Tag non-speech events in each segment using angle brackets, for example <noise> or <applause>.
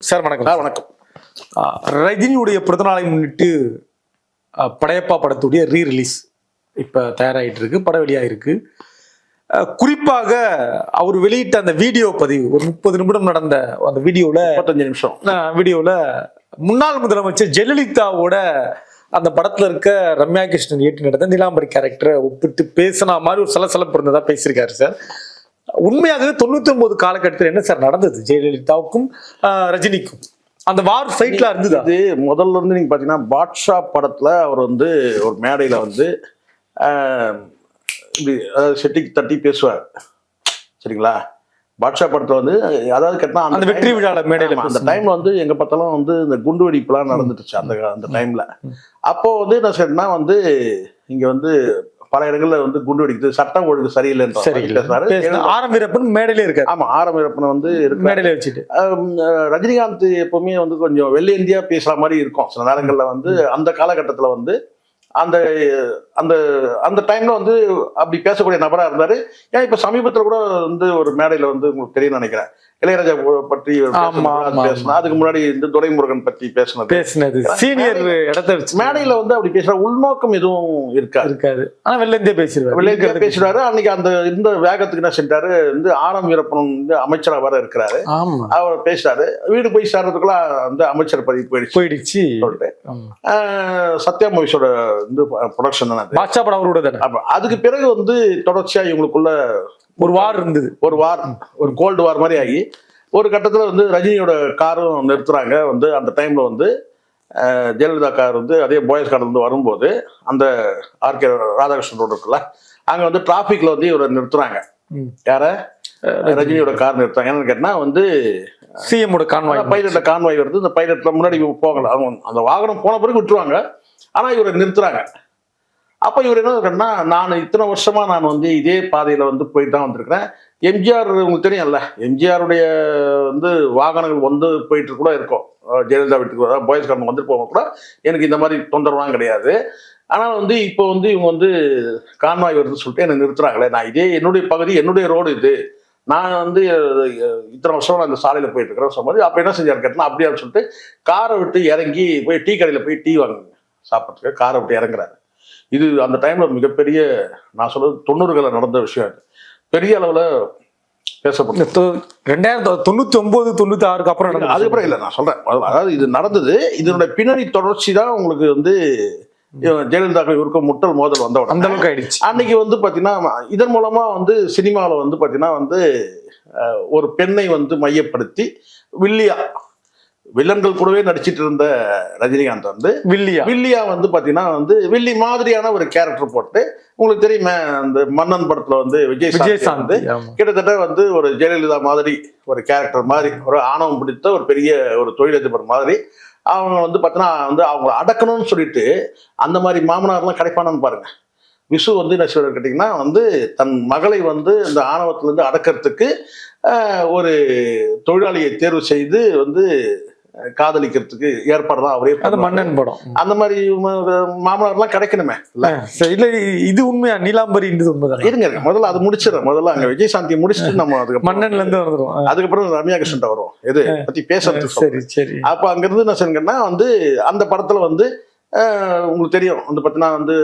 Sir வணக்கம். Sir வணக்கம். ரஜினியுடைய பிறந்தநாளை முன்னிட்டு படையப்பா படத்துடைய ரீ ரிலீஸ் இப்போ தயாராகிட்டு இருக்கு படம் வெளியாயிருக்கு. ஆ, குறிப்பாக அவர் வெளியிட்ட அந்த வீடியோ பதிவு ஒரு முப்பது நிமிடம் நடந்த அந்த வீடியோவில் முப்பத்தஞ்சு நிமிஷம். வீடியோவில் முன்னாள் முதலமைச்சர் ஜெயலலிதாவோட அந்த படத்துல இருக்க ரம்யா கிருஷ்ணன் ஏற்றி நடந்த நீலாம்பரி கேரக்டரை ஒப்பிட்டு பேசின மாதிரி ஒரு சலசலப்பு இருந்ததா பேசியிருக்காரு சார். உண்மையாகவே தொண்ணூத்தி ஒன்பது காலகட்டத்தில் என்ன சார் நடந்தது? ஜெயலலிதாவுக்கும் ரஜினிக்கும்? அந்த வார் ஃபைட்ல இருந்ததா? இது முதல்ல இருந்து நீங்க பாத்தீங்கன்னா பாட்ஷா படத்துல அவர் வந்து ஒரு மேடையில வந்து ஆஹ், இப்படி அதாவது செட்டிக்கு தட்டி பேசுவார். சரிங்களா? பாட்ஷா படத்துல வந்து அதாவது கேட்டா அந்த வெற்றி விழால மேடையில அந்த. டைம்ல வந்து எங்க பார்த்தாலும் வந்து இந்த குண்டு வெடிப்புலாம் நடந்துட்டுச்சு அந்த அந்த டைம்ல அப்போ வந்து என்ன செய்யணும்னா வந்து இங்க வந்து பல இடங்கள்ல வந்து குண்டு வெடிக்குது சட்டம் ஒழுங்கு சரியில்லைன்ற சரி மாதிரி பேசுனாரு பேசின ஆரம் வீரப்பன் மேடையில இருக்காரு. ஆமா ஆரம்பிரப்பனை வந்து மேடையில வச்சுட்டு. ரஜினிகாந்த் எப்பவுமே வந்து கொஞ்சம் வெள்ளை இந்தியா பேசுற மாதிரி இருக்கும். சில நேரங்கள்ல வந்து அந்த காலகட்டத்துல வந்து அந்த அந்த அந்த டைம்ல வந்து அப்படி பேசக்கூடிய நபரா இருந்தாரு. ஏன் இப்ப சமீபத்துல கூட வந்து ஒரு மேடையில வந்து உங்களுக்கு தெரியும் நினைக்கிறேன். இளையராஜா பற்றி பேசினா அதுக்கு முன்னாடி இந்த துரைமுருகன் பற்றி பேசினது. பேசினது. சீனியர் இடத்த வச்சு மேடையில வந்து அப்படி பேசுற உள்நோக்கம் எதுவும் இருக்காது. இருக்காது. ஆனா வெளில இருந்தே பேசிடுவாரு. வெள்ளை இந்தியா பேசுறாரு அன்னைக்கு அந்த இந்த வேகத்துக்கு என்ன செஞ்சாரு? வந்து ஆரம் வீரப்பன் வந்து அமைச்சரா வர இருக்கிறாரு. அவர் பேசிட்டாரு வீடு போய் சேர்றதுக்குள்ள அந்த அமைச்சர் பதவி போயிடுச்சு. போயிடுச்சு. சொல்லிட்டு. ஆமா. ஆஹ் சத்யா மூவிஸோட வந்து ப்ரொடக்ஷன் தானே பாட்சா படம் அவரோட அதுக்கு பிறகு வந்து தொடர்ச்சியா இவங்களுக்குள்ள ஒரு வார் இருந்தது. ஒரு வார் ஒரு கோல்டு வார் மாதிரி ஆகி ஒரு கட்டத்துல வந்து ரஜினியோட காரும் நிறுத்துறாங்க. வந்து அந்த டைம்ல வந்து ஜெயலலிதா கார் வந்து அதே போயஸ் கார்டு வந்து வரும்போது அந்த ஆர்கே ராதாகிருஷ்ணன் ரோடு இருக்குல்ல அங்க வந்து டிராபிக்ல வந்து இவரை நிறுத்துறாங்க. யார? ரஜினியோட. கார் நிறுத்துறாங்க. என்னன்னு கேட்டா வந்து சிஎம்மோட கான்வாய் பைலட்ல கான்வாய் வருது. இந்த பைலட்ல முன்னாடி இவங்க போகல. அவங்க அந்த வாகனம் போன பிறகு விட்டுருவாங்க. ஆனா இவரை நிறுத்துறாங்க. அப்போ இவர் என்ன இருக்கேன்னா நான் இத்தனை வருஷமா நான் வந்து இதே பாதையில் வந்து போயிட்டு தான் வந்திருக்கிறேன். எம்ஜிஆர் உங்களுக்கு தெரியும்ல எம்ஜிஆருடைய வந்து வாகனங்கள் வந்து போயிட்டு கூட இருக்கும். ஜெயலலிதா வீட்டுக்கு வர பாய்ஸ் கார்டன் வந்துட்டு போக கூட எனக்கு இந்த மாதிரி தொந்தரவுலாம் கிடையாது. ஆனால் வந்து இப்போ வந்து இவங்க வந்து கான்வாய் வருதுன்னு சொல்லிட்டு என்னை நிறுத்துறாங்களே. நான் இதே என்னுடைய பகுதி என்னுடைய ரோடு இது. நான் வந்து இத்தனை வருஷம் நான் இந்த சாலையில் போயிட்டு இருக்கிறேன். சொன்னது அப்போ என்ன செஞ்சார் கேட்டா அப்படியான்னு சொல்லிட்டு காரை விட்டு இறங்கி போய் டீ கடையில் போய் டீ வாங்க சாப்பிட்றதுக்கு காரை விட்டு இறங்குறாரு. இது அந்த டைம்ல மிகப்பெரிய நான் சொல்றது தொண்ணூறுகளில் நடந்த விஷயம் இது. பெரிய அளவில் தொ- ரெண்டாயிரத்தி தொண்ணூத்தி ஒன்பது தொண்ணூத்தி ஆறுக்கு அப்புறம் நடந்தது. அதுக்கப்புறம் இல்லை நான் சொல்றேன். அதாவது இது நடந்தது. இதனுடைய பின்னணி தொடர்ச்சி தான் உங்களுக்கு வந்து ஜெயலலிதாக்கு இவருக்கும் முட்டல் மோதல் வந்த அந்த உடனே அளவுக்கு ஆயிடுச்சு. அன்னைக்கு வந்து பாத்தீங்கன்னா இதன் மூலமா வந்து சினிமாவில் வந்து பாத்தீங்கன்னா வந்து ஒரு பெண்ணை வந்து மையப்படுத்தி வில்லியா வில்லன்கள் கூடவே நடிச்சிட்டு இருந்த ரஜினிகாந்த் வந்து வில்லியா. வில்லியா வந்து பாத்தீங்கன்னா வந்து வில்லி மாதிரியான ஒரு கேரக்டர் போட்டு உங்களுக்கு தெரியுமே அந்த மன்னன் படத்துல வந்து விஜய் சாந்தி வந்து கிட்டத்தட்ட வந்து ஒரு ஜெயலலிதா மாதிரி ஒரு கேரக்டர் மாதிரி ஒரு ஆணவம் பிடித்த ஒரு பெரிய ஒரு தொழிலதிபர் மாதிரி அவங்க வந்து பார்த்தீங்கன்னா வந்து அவங்கள அடக்கணும்னு சொல்லிட்டு அந்த மாதிரி மாமனார்லாம் கிடைப்பானு பாருங்க. விசு வந்து என்ன சொல்றாரு கேட்டிங்கன்னா வந்து தன் மகளை வந்து இந்த ஆணவத்திலேருந்து அடக்கிறதுக்கு ஒரு தொழிலாளியை தேர்வு செய்து வந்து காதலிக்கிறதுக்கு ஏற்பாடு தான் அவரே அது பண்ணுவாரு. மன்னன் படம். அந்த மாதிரி மாமனார்லாம் கிடைக்கணுமே. இல்ல? இது உண்மையா? நீலாம்பரின்றது உண்மைதான்? இருங்க. முதல்ல அது முடிச்சிடறேன். முதல்ல அங்க விஜயசாந்தியை முடிச்சுட்டு நம்ம அதுக்கு மன்னன்ல இருந்து வந்துரும் ஆ, அதுக்கப்புறம் ரம்யா கிருஷ்ணன் வரும் எது? பத்தி பேசுறதுக்கு சரி. சரி. அப்ப அங்கிருந்து என்ன சொன்னா வந்து அந்த படத்துல வந்து உங்களுக்கு தெரியும். வந்து பாத்தீங்கன்னா வந்து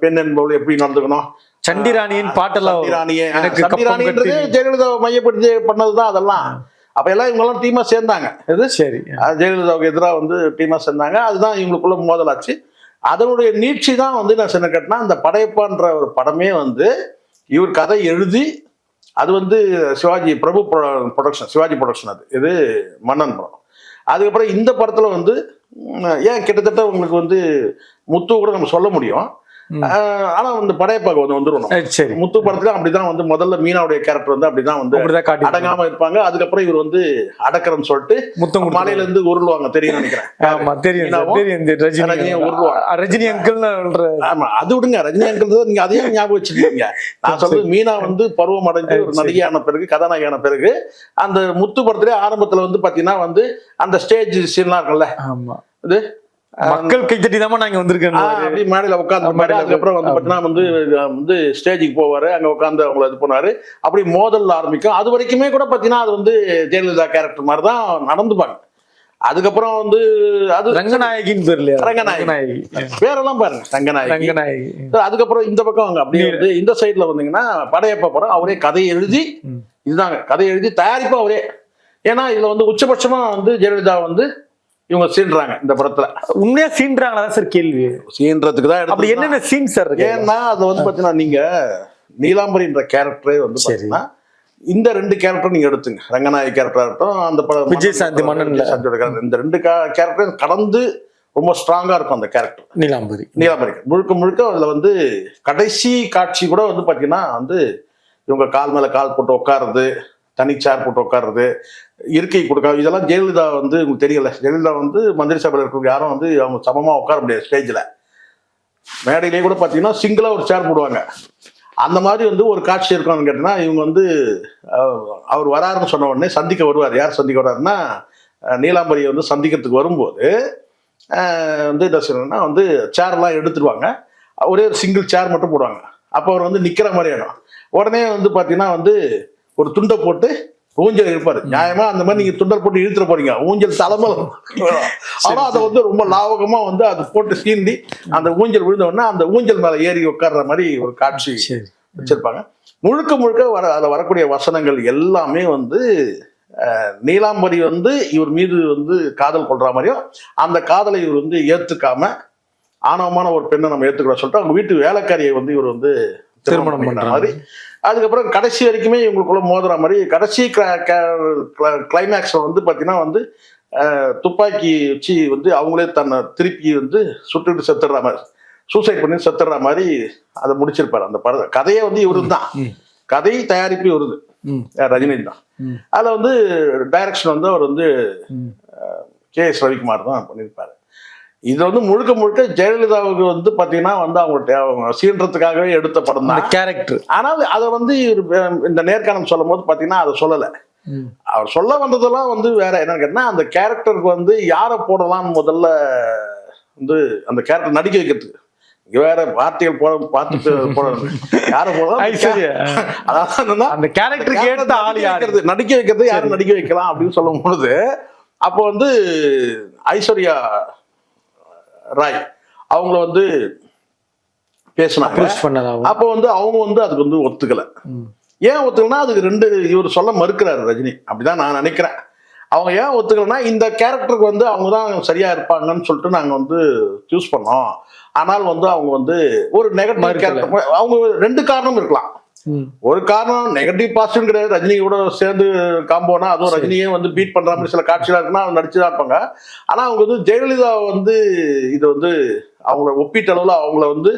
பெண் என்பவள் எப்படி நடந்துக்கணும்? சண்டிராணியின் பாட்டெல்லாம் எனக்கு ஜெயலலிதா மையப்படுத்தி பண்ணதுதான் அதெல்லாம். அப்ப எல்லாம் இவங்க எல்லாம் டீமா சேர்ந்தாங்க. எது சரி. ஜெயலலிதாவுக்கு எதிராக வந்து டீமா சேர்ந்தாங்க. அதுதான் இவங்களுக்குள்ள மோதலாச்சு. அதனுடைய நீட்சி தான் வந்து நான் சொன்ன கேட்டனா அந்த படையப்பான்ற ஒரு படமே வந்து இவர் கதை எழுதி அது வந்து சிவாஜி பிரபு ப்ரொடக்ஷன் சிவாஜி ப்ரொடக்ஷன் அது. இது மன்னன் படம். அதுக்கப்புறம் இந்த படத்துல வந்து ஏன் கிட்டத்தட்ட உங்களுக்கு வந்து முத்து கூட நம்ம சொல்ல முடியும். ஆனா வந்து படையப்பாக்கு வந்து வந்துடும் சரி. முத்து படத்துல அப்படிதான் வந்து முதல்ல மீனாவுடைய கேரக்டர் வந்து அப்படிதான் வந்து அடங்காம இருப்பாங்க. அதுக்கப்புறம் இவர் வந்து அடக்கிறன்னு சொல்லிட்டு முத்தம் மலையில இருந்து உருளுவாங்க தெரியும் நினைக்கிறேன். ஆமா தெரியும் ரஜினி. ஆ, ரஜினி அங்கிள் ஆமா அது விடுங்க ரஜினி அங்கிள் தான் நீங்க அதையும் ஞாபகம் வச்சிருக்கீங்க நான் சொல்றது மீனா வந்து பருவம் அடைஞ்சு ஒரு. நடிகையான பிறகு கதாநாயகியான பிறகு அந்த முத்து படத்திலே ஆரம்பத்துல வந்து பாத்தீங்கன்னா வந்து அந்த ஸ்டேஜ் சீன்லாம் இருக்கும்ல. ஆமா. இது மக்கள் கைத்தட்டி தான் நாங்க அப்படியே மேடையில உட்காந்து மேடையில அதுக்கப்புறம் வந்து ஆமா. பாத்தீங்கன்னா வந்து வந்து ஸ்டேஜுக்கு போவாரு அங்க உட்காந்து அவங்கள இது பண்ணாரு அப்படி மோதல் ஆரம்பிக்கும். அது வரைக்குமே கூட பாத்தீங்கன்னா அது வந்து ஜெயலலிதா கேரக்டர் மாதிரி தான் நடந்துப்பாங்க அதுக்கப்புறம் வந்து அது ரங்கநாயகின்னு பேர் இல்லையா? ரங்கநாயகி. பேரெல்லாம் பாருங்க ரங்கநாயகி. ரங்கநாயகி. அதுக்கப்புறம் இந்த பக்கம் வாங்க. அப்படியே வந்து இந்த சைடுல வந்தீங்கன்னா படையப்ப படம் அவரே கதை எழுதி. இதுதாங்க. கதை எழுதி தயாரிப்பு அவரே. ஏன்னா இதுல வந்து உச்சபட்சமா வந்து ஜெயலலிதா வந்து இவங்க சீன்றாங்க இந்த படத்துல. உண்மையா சீன்றாங்களா? சார் கேள்வி. சீன்றதுக்கு தான் அப்படி என்னென்ன சீன் சார் ஏன்னா அது வந்து பாத்தீங்கன்னா நீங்க நீலாம்பரின்ற கேரக்டரே வந்து. பாத்தீங்கன்னா இந்த ரெண்டு கேரக்டர் நீங்க எடுத்துங்க. ரங்கநாயகி கேரக்டர் இருக்கட்டும் அந்த படம் விஜயசாந்தி மன்னன்ல. விஜயசாந்தியோட character. இந்த ரெண்டு கேரக்டரும் கடந்து ரொம்ப ஸ்ட்ராங்கா இருக்கும் அந்த கேரக்டர் நீலாம்பரி. நீலாம்பரி. முழுக்க முழுக்க அதுல வந்து கடைசி காட்சி கூட வந்து பாத்தீங்கன்னா வந்து இவங்க கால் மேல கால் போட்டு உட்காருறது தனி சேர் போட்டு உட்காருறது இருக்கை கொடுக்க இதெல்லாம் ஜெயலலிதா வந்து உங்களுக்கு தெரியல. ஜெயலலிதா வந்து மந்திரி சபையில் இருக்கிற யாரும் வந்து அவங்க சமமாக உட்கார முடியாது ஸ்டேஜில் மேடையிலேயே கூட பார்த்தீங்கன்னா சிங்கிளாக ஒரு சேர் போடுவாங்க. அந்த மாதிரி வந்து ஒரு காட்சி இருக்கணும்னு கேட்டீங்கன்னா இவங்க வந்து அவர் வராருன்னு சொன்ன உடனே சந்திக்க வருவார். யார் சந்திக்க வர்றாருன்னா நீலாம்பரியை வந்து சந்திக்கிறதுக்கு வரும்போது வந்து என்ன சொல்லணும்னா வந்து சேர்லாம் எடுத்துருவாங்க. ஒரே ஒரு சிங்கிள் சேர் மட்டும் போடுவாங்க. அப்போ அவர் வந்து நிற்கிற மாதிரி ஆயிடும் உடனே வந்து பார்த்தீங்கன்னா வந்து ஒரு துண்டை போட்டு ஊஞ்சல் இருப்பாரு. நியாயமா அந்த மாதிரி நீங்க துண்டல் போட்டு இழுத்துற போறீங்க. ஊஞ்சல் தலைமையில ஆனா அதை வந்து ரொம்ப லாவகமா வந்து அது போட்டு சீண்டி அந்த ஊஞ்சல் விழுந்த உடனே அந்த ஊஞ்சல் மேல ஏறி உட்கார்ற மாதிரி ஒரு காட்சி சரி. வச்சிருப்பாங்க. முழுக்க முழுக்க வர அதில் வரக்கூடிய வசனங்கள் எல்லாமே வந்து நீலாம்பரி வந்து இவர் மீது வந்து காதல் கொள்ற மாதிரியும் அந்த காதலை இவர் வந்து ஏத்துக்காம ஆணவமான ஒரு பெண்ணை நம்ம ஏத்துக்கிறோம் சொல்லிட்டு அவங்க வீட்டு வேலைக்காரியை வந்து இவர் வந்து திருமணம் பண்றாங்க. மாதிரி அதுக்கப்புறம் கடைசி வரைக்குமே இவங்களுக்குள்ள மோதுற மாதிரி கடைசி கிளைமேக்ஸ்ல வந்து பாத்தீங்கன்னா வந்து துப்பாக்கி வச்சு வந்து அவங்களே தன்னை திருப்பி வந்து சுட்டுட்டு செத்துடுற மாதிரி சூசைட் பண்ணி செத்துடுற மாதிரி அதை முடிச்சிருப்பாரு. அந்த பட கதையே வந்து இவரு தான். கதை தயாரிப்பு இவருது. ரஜினி தான். அதுல வந்து டைரக்ஷன் வந்து அவர் வந்து. கே எஸ் ரவிக்குமார் தான் பண்ணியிருப்பாரு. இது வந்து முழுக்க முழுக்க ஜெயலலிதாவுக்கு வந்து பாத்தீங்கன்னா வந்து அவங்க சீன்றதுக்காகவே எடுத்த படம் தான். கேரக்டர் ஆனால் அதை வந்து இந்த நேர்காணல் சொல்லும் போது பாத்தீங்கன்னா அதை சொல்லலை. அவர் சொல்ல வந்ததெல்லாம் வந்து வேற என்னன்னு கேட்டா அந்த கேரக்டருக்கு வந்து யாரை போடலாம்னு முதல்ல வந்து அந்த கேரக்டர் நடிக்க வைக்கிறதுக்கு. இங்க வேற வார்த்தைகள் போட பார்த்து போட யாரை போடலாம்? அந்த கேரக்டருக்கு ஏத்த ஆள் நடிக்க யாரு? வைக்கிறது நடிக்க வைக்கிறது யாரும் நடிக்க வைக்கலாம் அப்படின்னு சொல்லும் பொழுது அப்போ வந்து ஐஸ்வர்யா ராய் அவங்கள வந்து பேசினாங்க. அப்போ வந்து அவங்க வந்து அதுக்கு வந்து ஒத்துக்கல. ஏன் ஒத்துக்கலனா அதுக்கு ரெண்டு இவர் சொல்ல மறுக்கிறாரு ரஜினி. அப்படிதான் நான் நினைக்கிறேன். அவங்க ஏன் ஒத்துக்கலனா இந்த கேரக்டருக்கு வந்து அவங்க தான் சரியா இருப்பாங்கன்னு சொல்லிட்டு நாங்க வந்து சூஸ் பண்ணோம். ஆனால் வந்து அவங்க வந்து ஒரு நெகட்டிவ். கேரக்டர் அவங்க ரெண்டு காரணம் இருக்கலாம். ஒரு காரணம் நெகட்டிவ் பாசிட்டிவ் கிடையாது. ரஜினி கூட சேர்ந்து காம்போனா அதுவும் ரஜினியே வந்து பீட் பண்ற மாதிரி சில காட்சிகள் இருக்குன்னா அவங்க நடிச்சுதான் இருப்பாங்க. ஆனா அவங்க வந்து ஜெயலலிதா வந்து இது வந்து அவங்கள ஒப்பீட்டளவுல அவங்கள வந்து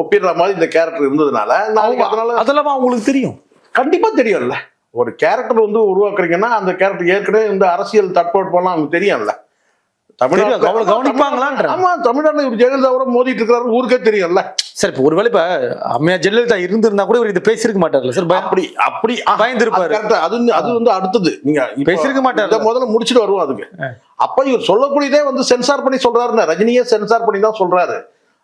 ஒப்பிடுற மாதிரி இந்த கேரக்டர் இருந்ததுனால நாளைக்கு அதனால அதெல்லாம் அவங்களுக்கு தெரியும். கண்டிப்பா தெரியும்ல. ஒரு கேரக்டர் வந்து உருவாக்குறீங்கன்னா அந்த கேரக்டர் ஏற்கனவே இந்த அரசியல் தட்பவெட்பம்லாம் அவங்க தெரியும்ல. தெரியும், அவ்வளவு கவனிப்பாங்களான்ற. ஆமா தமிழ்நாட்டுல இவர் ஜெயலலிதாவோட மோதிட்டு இருக்கிறாரு ஊருக்கே தெரியும்ல சார் இப்போ ஒருவேளை இப்ப அம்மையா ஜெயலலிதா இருந்திருந்தா கூட இவர் இதை பேசியிருக்க மாட்டார்ல சார் அப்படி அப்படி பயந்திருப்பாரு. அது. அது வந்து- அடுத்தது நீங்க பேசியிருக்க மாட்டாரு. முதல்ல முடிச்சுட்டு வருவோம் அதுக்கு. அப்ப இவர் சொல்லக்கூடியதே வந்து சென்சார் பண்ணி சொல்றாருன்னு ரஜினியே சென்சார் பண்ணி தான் சொல்றாரு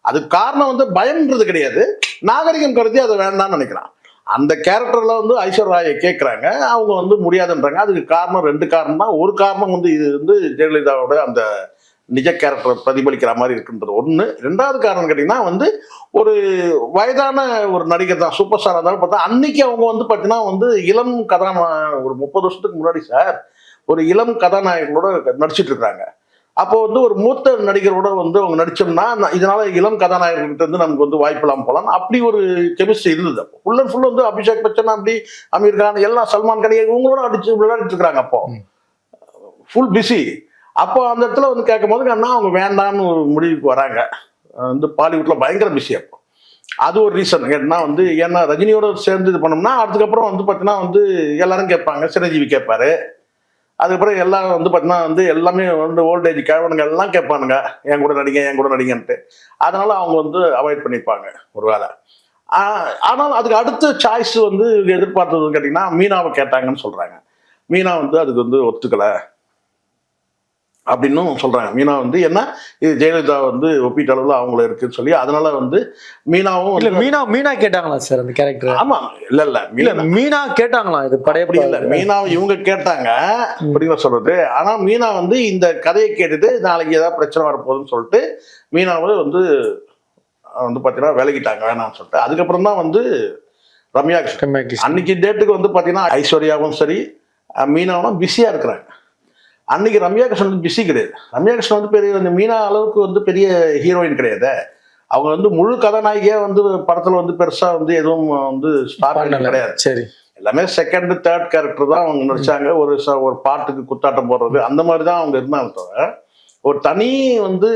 அதுக்கு காரணம் வந்து பயம்ன்றது கிடையாது நாகரிகம் கருதி அதை வேண்டாம்னு நினைக்கிறான் அந்த கேரக்டர்ல வந்து ஐஸ்வர்ராயை கேட்குறாங்க அவங்க வந்து முடியாதுன்றாங்க. அதுக்கு காரணம் ரெண்டு காரணம் தான். ஒரு காரணம் வந்து இது வந்து ஜெயலலிதாவோட அந்த நிஜ கேரக்டர் பிரதிபலிக்கிற மாதிரி இருக்குன்றது ஒன்று ரெண்டாவது காரணம் கேட்டிங்கன்னா வந்து ஒரு வயதான ஒரு நடிகர் தான் சூப்பர் ஸ்டார் இருந்தாலும் பார்த்தா அன்னைக்கு அவங்க வந்து பார்த்தீங்கன்னா வந்து இளம் கதாநா ஒரு முப்பது வருஷத்துக்கு முன்னாடி சார் ஒரு இளம் கதாநாயகனோட நடிச்சிட்டு இருக்காங்க அப்போ வந்து ஒரு மூத்த நடிகரோட வந்து அவங்க நடிச்சோம்னா இதனால இளம் கதாநாயகர்கிட்ட இருந்து நமக்கு வந்து வாய்ப்பெல்லாம் போகலாம் அப்படி ஒரு கெமிஸ்ட்ரி இருந்தது அப்போ. ஃபுல் அண்ட் ஃபுல் வந்து அபிஷேக் பச்சன் அப்படி அமீர் கான் எல்லாம் சல்மான் கான் இவங்களோட அடிச்சு விளையாடிட்டு இருக்காங்க அப்போ. ஃபுல் பிஸி அப்போ அந்த இடத்துல வந்து கேட்கும் போது அண்ணா அவங்க வேண்டாம்னு ஒரு முடிவுக்கு வராங்க. வந்து பாலிவுட்ல பயங்கர பிஸி அப்போ. அது ஒரு ரீசன் ஏன்னா வந்து ஏன்னா ரஜினியோட சேர்ந்து இது பண்ணோம்னா அதுக்கப்புறம் வந்து பார்த்தீங்கன்னா வந்து எல்லாரும் கேட்பாங்க சிரஞ்சீவி கேட்பாரு. அதுக்கப்புறம் எல்லாரும் வந்து பார்த்தீங்கன்னா வந்து எல்லாமே வந்து ஓல்டேஜ் கிழவனுங்க எல்லாம் கேட்பானுங்க. என் கூட நடிங்க என் கூட நடிங்கன்ட்டு. அதனால அவங்க வந்து அவாய்ட் பண்ணிப்பாங்க ஒருவேளை ஆனால் அதுக்கு அடுத்த சாய்ஸ் வந்து எதிர்பார்த்ததுன்னு கேட்டிங்கன்னா மீனாவை கேட்டாங்கன்னு சொல்கிறாங்க மீனா வந்து அதுக்கு வந்து ஒத்துக்கலை. அப்படின்னும் சொல்றாங்க. மீனா வந்து என்ன? இது ஜெயலலிதா வந்து ஒப்பீட்டு அளவில் அவங்கள இருக்குன்னு சொல்லி அதனால வந்து மீனாவும் இல்ல மீனா மீனா கேட்டாங்களா சார் அந்த கேரக்டர் ஆமா இல்ல இல்ல மீனா. மீனா கேட்டாங்களா? இது படையப்படி இல்ல மீனா இவங்க கேட்டாங்க அப்படிங்கிற சொல்றது. ஆனா மீனா வந்து இந்த கதையை கேட்டுட்டு நாளைக்கு ஏதாவது பிரச்சனை வரப்போகுதுன்னு சொல்லிட்டு மீனாவை வந்து வந்து பாத்தீங்கன்னா விலகிட்டாங்க வேணாம்னு சொல்லிட்டு. அதுக்கப்புறம் தான் வந்து ரம்யா கிருஷ்ணன். அன்னைக்கு டேட்டுக்கு வந்து பாத்தீங்கன்னா ஐஸ்வர்யாவும் சரி மீனாவும் பிஸியா இருக்கிறாங்க. அன்னைக்கு ரம்யா கிருஷ்ணன் வந்து பிஸி கிடையாது. ரம்யா கிருஷ்ணன் வந்து பெரிய இந்த மீனா அளவுக்கு வந்து பெரிய ஹீரோயின் கிடையாது. அவங்க வந்து முழு கதாநாயகியா வந்து படத்துல வந்து பெருசா வந்து எதுவும் வந்து ஸ்டார் கிடையாது. சரி. எல்லாமே செகண்ட் தேர்ட் கேரக்டர் தான் அவங்க நடிச்சாங்க. ஒரு ச- ஒரு பாட்டுக்கு குத்தாட்டம் போடுறது. அந்த மாதிரி தான் அவங்க இருந்தாங்க தவிர ஒரு தனி வந்து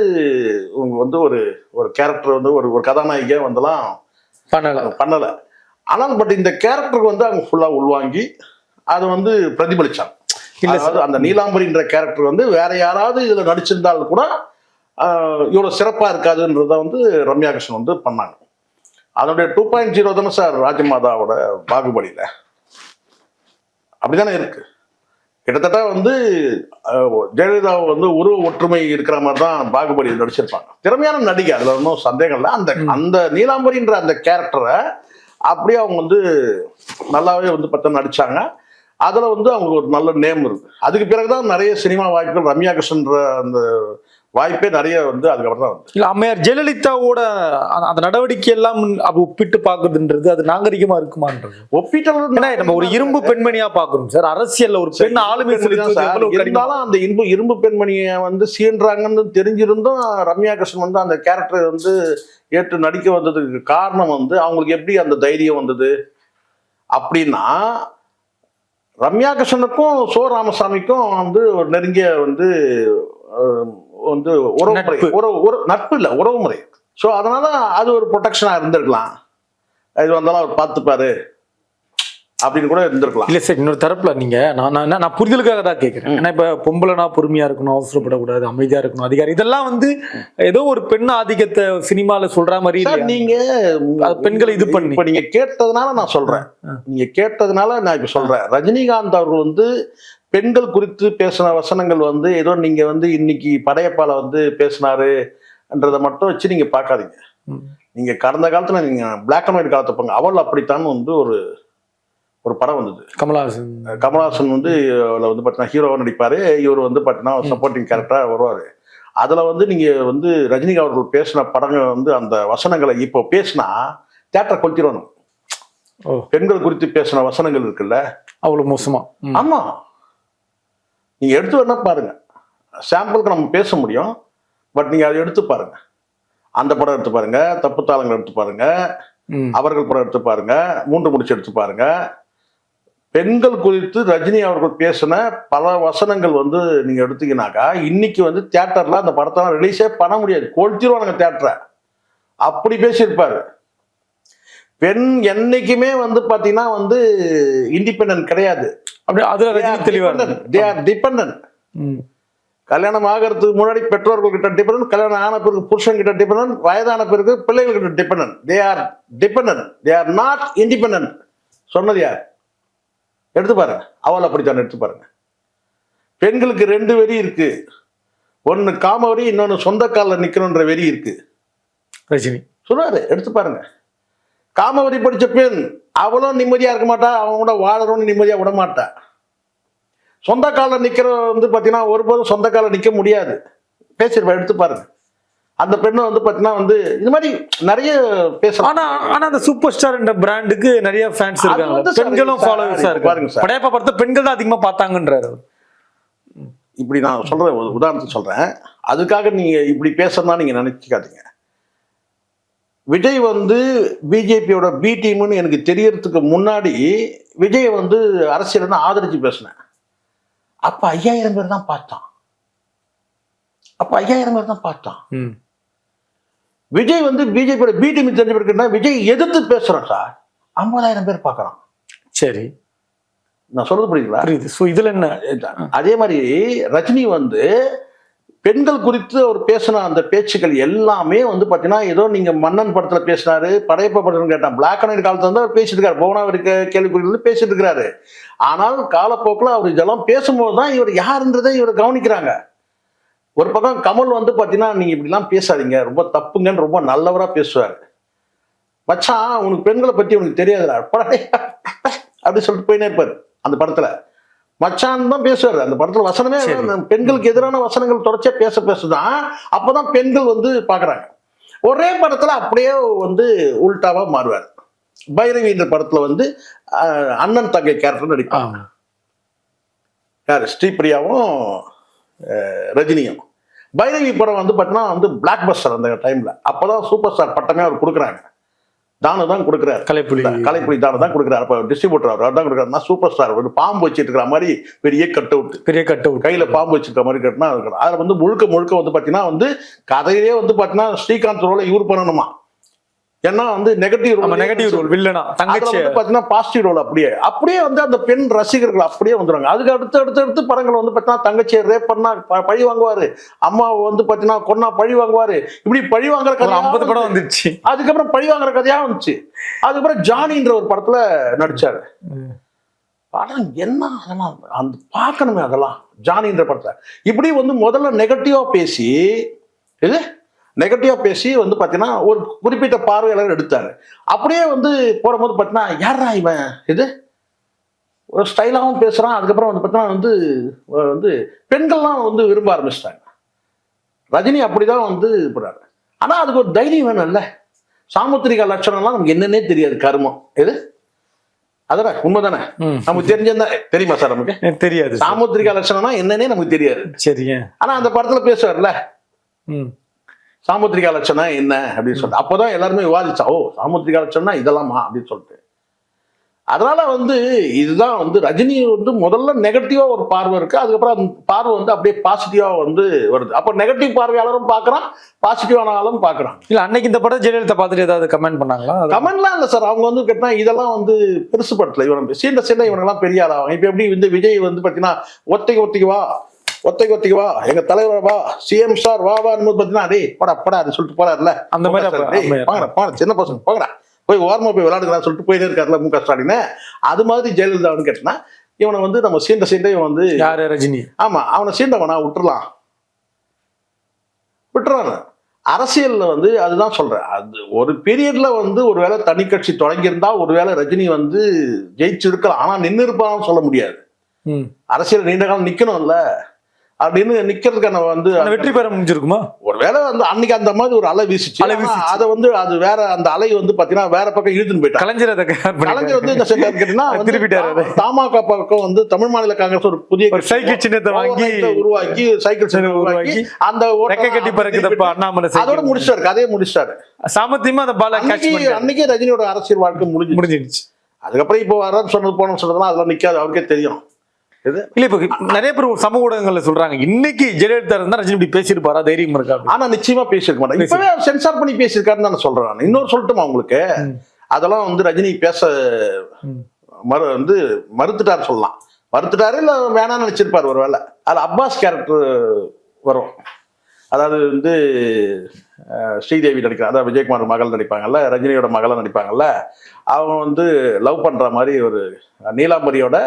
இவங்க வந்து ஒரு ஒரு கேரக்டர் வந்து ஒரு ஒரு கதாநாயகியா வந்துலாம் பண்ணல. பண்ணல. ஆனால் பட் இந்த கேரக்டருக்கு வந்து அவங்க ஃபுல்லா உள்வாங்கி அதை வந்து பிரதிபலிச்சாங்க. அதாவது அந்த நீலாம்பரின்ற கேரக்டர் வந்து வேற யாராவது இதுல நடிச்சிருந்தால் கூட இவ்வளவு சிறப்பா இருக்காதுன்றத வந்து ரம்யா கிருஷ்ணன் வந்து பண்ணாங்க. அதனுடைய டூ பாயிண்ட் ஜீரோ தானே சார் ராஜமாதாவோட பாகுபலியில. அப்படிதானே இருக்கு. கிட்டத்தட்ட வந்து ஜெயலலிதா வந்து உருவ ஒற்றுமை இருக்கிற மாதிரி தான் பாகுபலி நடிச்சிருப்பாங்க. திறமையான நடிகை அதுல ஒன்றும் சந்தேகம் இல்லை. அந்த அந்த நீலாம்பரின்ற அந்த கேரக்டரை அப்படியே அவங்க வந்து நல்லாவே வந்து பார்த்தா நடிச்சாங்க. அதுல வந்து அவங்களுக்கு ஒரு நல்ல நேம் இருக்கு. அதுக்கு பிறகுதான் நிறைய சினிமா வாய்ப்புகள் ரம்யா கிருஷ்ணன்ற அந்த வாய்ப்பே நிறைய வந்து அதுக்கப்புறம் தான் வந்து இல்ல அம்மையார் ஜெயலலிதாவோட அந்த- நடவடிக்கை எல்லாம் ஒப்பிட்டு பாக்குதுன்றது அது நாகரிகமா இருக்குமான்றது. ஒப்பீட்டளவு ஏன்னா நம்ம ஒரு இரும்பு பெண்மணியா பாக்குறோம் சார். அரசியல்ல ஒரு பெண் ஆளுமை இருந்தாலும் அந்த இரும்பு இரும்பு பெண்மணியை வந்து சீன்றாங்கன்னு தெரிஞ்சிருந்தும் ரம்யா கிருஷ்ணன் வந்து அந்த கேரக்டரை வந்து ஏற்று நடிக்க வந்ததுக்கு காரணம் வந்து அவங்களுக்கு எப்படி அந்த தைரியம் வந்தது அப்படின்னா ரம்யா கிருஷ்ணனுக்கும் சோ ராமசாமிக்கும் வந்து ஒரு நெருங்கிய வந்து வந்து உறவு முறை. நட்பு. உறவு உறவு- நட்பு இல்லை உறவு முறை. ஸோ அதனால அது ஒரு ப்ரொடெக்ஷனாக இருந்திருக்கலாம். இது வந்தாலும் அவர் பார்த்துப்பாரு. அப்படின்னு கூட இருந்திருக்கலாம் இல்ல சார் இன்னொரு தரப்புல நீங்க நான் நான் நான் புரிதலுக்காக தான் கேட்கிறேன் ஏன்னா இப்ப பொம்பளைனா பொறுமையா இருக்கணும் அவசரப்படக்கூடாது அமைதியா இருக்கணும் அதிகாரி இதெல்லாம் வந்து ஏதோ ஒரு பெண் ஆதிக்கத்தை சினிமால சொல்ற மாதிரி சார் இல்லையா? நீங்க அது பெண்களை இது பண்ணி. இப்ப நீங்க கேட்டதுனால நான் சொல்றேன் ஆ. நீங்க கேட்டதுனால நான் இப்ப சொல்றேன் ரஜினிகாந்த் அவர்கள் வந்து பெண்கள் குறித்து பேசின வசனங்கள் வந்து ஏதோ நீங்க வந்து இன்னைக்கு படையப்பால வந்து பேசினாருன்றதை மட்டும் வச்சு நீங்க பார்க்காதீங்க ம். நீங்க கடந்த காலத்துல நீங்க பிளாக் அண்ட் ஒயிட் காலத்தை பாங்க அவள் அப்படித்தான் வந்து ஒரு ஒரு படம் வந்தது. கமலஹாசன். கமல்ஹாசன் வந்து அதுல வந்து பார்த்தீங்கன்னா ஹீரோவா நடிப்பாரு. இவர் வந்து பார்த்தீங்கன்னா சப்போர்ட்டிங் கேரக்டரா வருவாரு. அதுல வந்து நீங்க வந்து ரஜினிகாந்த் அவர்கள் பேசின படங்கள் வந்து அந்த வசனங்களை இப்போ பேசினா தேட்டரை கொளுத்திடணும் பெண்கள் குறித்து பேசின வசனங்கள் இருக்குல்ல? அவ்வளவு மோசமா. ம். ஆமா. நீங்க எடுத்து வேணா பாருங்க. சாம்பிளுக்கு நம்ம பேச முடியும். பட் நீங்க அதை எடுத்து பாருங்க. அந்த படம் எடுத்து பாருங்க. தப்பு தாளங்கள் எடுத்து பாருங்க. ம். அவர்கள் படம் எடுத்து பாருங்க. மூன்று முடிச்சு எடுத்து பாருங்க. பெண்கள் குறித்து ரஜினி அவர்கள் பேசின பல வசனங்கள் வந்து நீங்க எடுத்தீங்கன்னாக்கா இன்னைக்கு வந்து தியேட்டர்ல அந்த படத்தெல்லாம் ரிலீஸே பண்ண முடியாது. கொளுத்திடுவானுங்க தியேட்டரை. அப்படி பேசியிருப்பாரு. பெண் என்னைக்குமே வந்து பாத்தீங்கன்னா வந்து இண்டிபெண்டன்ட் கிடையாது. அப்படியே அதுல ரஜினி தெளிவா இருக்கு. தே ஆர் டிபெண்டன்ட் ம். கல்யாணம் ஆகிறதுக்கு முன்னாடி பெற்றோர்கள் கிட்ட டிபெண்டன்ட் கல்யாணம் ஆன பிறகு புருஷன் கிட்ட டிபெண்டன்ட் வயதான பிறகு பிள்ளைகள் கிட்ட dependent they are dependent they are not independent சொன்னது யார்? எடுத்து பாருங்க. அவள் அப்படித்தான் எடுத்து பாருங்க. பெண்களுக்கு ரெண்டு வெறி இருக்கு. ஒன்னு காம வெறி இன்னொன்னு சொந்த காலில் நிக்கணுன்ற வெறி இருக்கு. ரஜினி. சொல்றாரு எடுத்து பாருங்க. காமவரி படிச்ச பெண் அவளும் நிம்மதியா இருக்க மாட்டா அவன் கூட வாழறோம்னு நிம்மதியா விட மாட்டா. சொந்த காலில் நிக்கிற வந்து பாத்தீங்கன்னா ஒருபோதும் சொந்த காலில் நிக்க முடியாது. பேசிருப்பா எடுத்து பாருங்க. அந்த பெண்ணை வந்து பாத்தீங்கன்னா வந்து இது மாதிரி நிறைய பேசலாம். ஆனா ஆனா அந்த சூப்பர் ஸ்டார் என்ற பிராண்டுக்கு நிறைய ஃபேன்ஸ் இருக்காங்க. பெண்களும் ஃபாலோவர்ஸா பாருங்க இருக்காங்க. சார். படையப்பா படத்தை பெண்கள் தான் அதிகமா பார்த்தாங்கன்றாரு. இப்படி நான் சொல்றேன் ஒரு உதாரணத்துக்கு சொல்றேன். அதுக்காக நீங்க இப்படி பேசணும்னா நீங்க நினைச்சுக்காதீங்க. விஜய் வந்து பிஜேபியோட பி டீம்னு எனக்கு தெரியறதுக்கு முன்னாடி விஜய் வந்து அரசியல் ஆதரிச்சு பேசினேன். அப்ப ஐயாயிரம் பேர் தான் பார்த்தான். அப்ப ஐயாயிரம் பேர் தான் பார்த்தான் ம். விஜய் வந்து பிஜேபியோட பி டீம் தெரிஞ்ச பிறகுன்னா விஜய் எதிர்த்து பேசுறோம் சார். ஐம்பதாயிரம் பேர் பார்க்கறான். சரி. நான் சொல்றது புரியுங்களா புரியுது. சோ இதுல என்ன? அதே மாதிரி ரஜினி வந்து பெண்கள் குறித்து அவர் பேசின அந்த பேச்சுக்கள் எல்லாமே வந்து பார்த்தீங்கன்னா ஏதோ நீங்க மன்னன் படத்துல பேசினாரு படையப்ப படத்துல கேட்டான். பிளாக் அண்ட் ஒயிட் காலத்துல வந்து அவர் பேசிட்டு இருக்காரு போனாவர் கேள்விக்குறிகள் பேசிட்டு இருக்கிறாரு ஆனால் காலப்போக்கில் அவர் இதெல்லாம் பேசும்போது தான் இவர் யாருன்றதை இவர் கவனிக்கிறாங்க. ஒரு பக்கம் கமல் வந்து பாத்தீங்கன்னா நீங்க இப்படிலாம் பேசாதீங்க. ரொம்ப தப்புங்கன்னு ரொம்ப நல்லவரா பேசுவார். மச்சான் உனக்கு பெண்களை பத்தி உனக்கு தெரியாதுடா. போடா டேய், அப்படி சொல்லிட்டு போயினே இருப்பாரு அந்த படத்துல. மச்சான் தான் பேசுவாரு. அந்த படத்துல வசனமே பெண்களுக்கு எதிரான வசனங்கள் தொடர்ச்சியா பேச பேசுதான் அப்பதான் பெண்கள் வந்து பாக்குறாங்க. ஒரே படத்துல அப்படியே வந்து உல்டாவா மாறுவார். பைரவின்ற படத்துல வந்து அண்ணன் தங்கை கேரக்டர் நடிப்பாங்க. யார்? ஸ்ரீபிரியாவும் ரஜினியும் பைரவி படம் வந்து பார்த்தீங்கன்னா வந்து பிளாக் பஸ்டர் அந்த டைம்ல அப்பதான் சூப்பர் ஸ்டார் பட்டமே அவர் கொடுக்குறாங்க. தானு தான் கொடுக்குறாரு. கலைப்புலி. கலைப்புலி தானு தான் கொடுக்குறாரு. அப்போ டிஸ்ட்ரிபியூட்டர் அவர் தான் கொடுக்குறாரு நான் சூப்பர் ஸ்டார் வந்து பாம்பு வச்சிட்டு இருக்கிற மாதிரி பெரிய கட் அவுட் பெரிய கட் அவுட் கையில பாம்பு வச்சிருக்க மாதிரி கட்டினா அதுல வந்து முழுக்க முழுக்க வந்து பாத்தீங்கன்னா வந்து கதையிலே வந்து பாத்தீங்கன்னா ஸ்ரீகாந்த் ரோல இவர் பண்ணணுமா? ஏன்னா வந்து நெகட்டிவ் நம்ம நெகட்டிவ் ரோல் வில்லனா தங்கச்சி வந்து பாத்தீங்கன்னா பாசிட்டிவ் ரோல் அப்படியே. அப்படியே வந்து அந்த பெண் ரசிகர்கள் அப்படியே வந்துருவாங்க. அதுக்கு அடுத்து அடுத்து அடுத்து படங்கள் வந்து பாத்தீங்கன்னா தங்கச்சியை ரேப் பண்ணா பழி வாங்குவாரு. அம்மாவை வந்து பாத்தீங்கன்னா கொன்னா பழி வாங்குவாரு. இப்படி பழி வாங்குற கதை ஐம்பது படம் வந்துச்சு. அதுக்கப்புறம் பழி வாங்குற கதையா வந்துச்சு. அதுக்கப்புறம் ஜானின்ற ஒரு படத்துல நடிச்சாரு. படம் என்ன அதெல்லாம்? அந்த பார்க்கணுமே அதெல்லாம். ஜானின்ற படத்தை இப்படி வந்து முதல்ல நெகட்டிவா பேசி இது நெகட்டிவா பேசி வந்து பார்த்தீங்கன்னா ஒரு குறிப்பிட்ட பார்வையாளர் எடுத்தாரு. அப்படியே வந்து போடும்போது பார்த்தீங்கன்னா யாரா இவன்? இது? ஒரு ஸ்டைலாகவும் பேசுறான். அதுக்கப்புறம் வந்து பார்த்தீங்கன்னா வந்து வந்து பெண்கள்லாம் வந்து விரும்ப ஆரம்பிச்சிட்டாங்க. ரஜினி அப்படிதான் வந்து போறாரு. ஆனா அதுக்கு ஒரு தைரியம் வேணும்ல. சாமுத்திரிகா லட்சணம்லாம் நமக்கு என்னன்னே தெரியாது. கருமம். எது? அதானே உண்மைதானே. நமக்கு தெரிஞ்சிருந்தா தெரியுமா சார் நமக்கு? தெரியாது. சாமுத்திரிகா லட்சணம்னா என்னன்னே நமக்கு தெரியாது. சரிங்க. ஆனா அந்த படத்துல பேசுவார்ல. ம். சாமுத்திரிகா லட்சணம் என்ன அப்படின்னு சொல்லிட்டு. அப்போதான் எல்லாருமே விவாதிச்சா ஓ சாமுத்திரிகா லட்சணம்னா இதெல்லாமா? அப்படின்னு சொல்லிட்டு. அதனால வந்து இதுதான் வந்து ரஜினி வந்து முதல்ல நெகட்டிவா ஒரு பார்வை இருக்கு. அதுக்கப்புறம் அந்த பார்வை வந்து அப்படியே பாசிட்டிவா வந்து வருது. அப்போ நெகட்டிவ் பார்வையாளரும் பார்க்கறான் பாசிட்டிவான ஆளும் பார்க்கறான். இல்ல அன்னைக்கு இந்த படம் ஜெயலலிதா பார்த்துட்டு ஏதாவது கமெண்ட் பண்ணாங்களா? கமெண்ட்லாம் இல்லை சார். அவங்க வந்து கேட்டா இதெல்லாம் வந்து பெருசு படத்துல இவன் சீண்ட சீண்ட இவனெல்லாம் பெரிய ஆளாகும் இப்போ எப்படி வந்து விஜய் வந்து பார்த்தீங்கன்னா ஒத்தைக்கு ஒத்திக்கு வா ஒத்தைக்கு ஒத்திக்கு வா. எங்க தலைவர் வா. சிஎம் சார் வா வான்னு பார்த்தீங்கன்னா டேய் போடா போடா அது சொல்லிட்டு போறாருல அந்த மாதிரி போங்கடா சின்ன பசங்க போங்கடா. போய் ஓரமா போய் விளையாடுங்கடா சொல்லிட்டு போயிட்டே இருக்காருல மு க ஸ்டாலின். அது மாதிரி ஜெயலலிதான்னு கேட்டனா இவனை வந்து நம்ம சீண்ட சீண்ட இவன் வந்து யாரு? ரஜினி. ஆமா அவனை சீண்டவனா? விட்டுறலாம். விட்டுறாரு. அரசியல்ல வந்து அதுதான் சொல்றேன். அது ஒரு பீரியட்ல வந்து ஒருவேளை தனி கட்சி தொடங்கியிருந்தா ஒருவேளை ரஜினி வந்து ஜெயிச்சிருக்கலாம். ஆனா நின்று இருப்பான்னு சொல்ல முடியாது. அரசியல் நீண்ட காலம் நிக்கணும்ல. அப்படின்னு நிக்கிறதுக்கான வந்து வெற்றி பெற முடிஞ்சிருக்குமா ஒருவேளை வந்து அன்னைக்கு அந்த மாதிரி ஒரு அலை வீசிச்சு அலை. அதை வந்து அது வேற அந்த அலை வந்து பாத்தீங்கன்னா வேற பக்கம் இழுத்துன்னு போயிட்டாங்க கலைஞர் அதை. கலைஞர் வந்து என்ன செஞ்சாரு கேட்டீங்கன்னா திருப்பிட்டாரு. தமாக பக்கம் வந்து தமிழ் மாநில காங்கிரஸ் ஒரு புதிய சைக்கிள் சின்னத்தை வாங்கி உருவாக்கி சைக்கிள் சின்னம் உருவாக்கி அந்த ரெக்கை கட்டி பறக்குதப்பா அண்ணாமலை அதோட. முடிச்சிட்டாரு கதையை முடிச்சிட்டாரு சாமர்த்தியமா அந்த பால அன்னைக்கு ரஜினியோட அரசியல் வாழ்க்கை முடிஞ்சு முடிஞ்சிடுச்சு அதுக்கப்புறம் இப்போ வர்றன்னு சொன்னது போனோம்னு சொன்னதெல்லாம் அதெல்லாம் நிக்காது அவருக்கே தெரியும் இல்ல இப்ப நிறைய பேர் சமூக ஊடகங்கள்ல சொல்றாங்க இன்னைக்கு ஜெயலலிதா இருந்தா ரஜினி இப்படி பேசியிருப்பாரா தைரியம் இருக்கா. ஆனா நிச்சயமா பேசியிருக்க மாட்டேன் இப்பவே அவர் சென்சார் பண்ணி பேசியிருக்காருன்னு நான் சொல்றேன் நான். இன்னொரு சொல்லட்டுமா உங்களுக்கு. அதெல்லாம் வந்து ரஜினி பேச. மறு வந்து மறுத்துட்டாரு சொல்லலாம் மறுத்துட்டாரு இல்ல வேணாம்னு நினைச்சிருப்பாரு ஒரு வேலை அதுல அப்பாஸ் கேரக்டர் வரும் அதாவது வந்து ஸ்ரீதேவி நடிக்கிறாங்க அதாவது விஜயகுமார் மகள் நடிப்பாங்கல்ல ரஜினியோட மகளை நடிப்பாங்கல்ல அவங்க வந்து லவ் பண்ற மாதிரி ஒரு நீலாம்பரியோட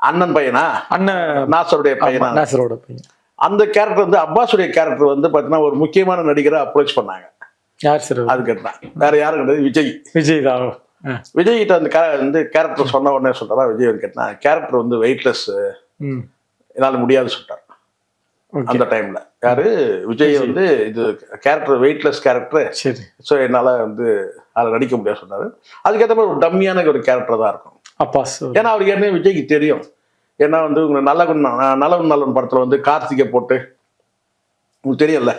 அண்ணன் பையனா? அண்ணன் நாசருடைய பையனா? நாசரோட பையன். அந்த கேரக்டர் வந்து அப்பாஸுடைய கேரக்டர் வந்து பாத்தீங்கன்னா ஒரு முக்கியமான நடிகரை அப்ரோச் பண்ணாங்க. யார் சார் அது கேட்டான் வேற யாரும் கிடையாது விஜய். விஜய் தான். விஜய் கிட்ட அந்த கே- வந்து கேரக்டர் சொன்ன உடனே சொல்றாரா விஜய் கேட்டான் கேரக்டர் வந்து வெயிட்லெஸ் என்னால முடியாது சொல்லிட்டார். அந்த டைம்ல யாரு? விஜய் விஜய். வந்து இது கேரக்டர் வெயிட்லெஸ் கேரக்டர் சரி. ஸோ என்னால வந்து அதில் நடிக்க முடியாது சொன்னாரு. அதுக்கேற்ற மாதிரி ஒரு டம்மியான ஒரு கேரக்டர் தான் இருக்கும். அப்பாஸ் ஏன்னா அவருக்கு ஏற்கனவே விஜய்க்கு தெரியும். ஏன்னா வந்து உங்க நல்ல நல்லவன் நல்லவன் படத்துல வந்து கார்த்திகை போட்டு உங்களுக்கு தெரியும்ல.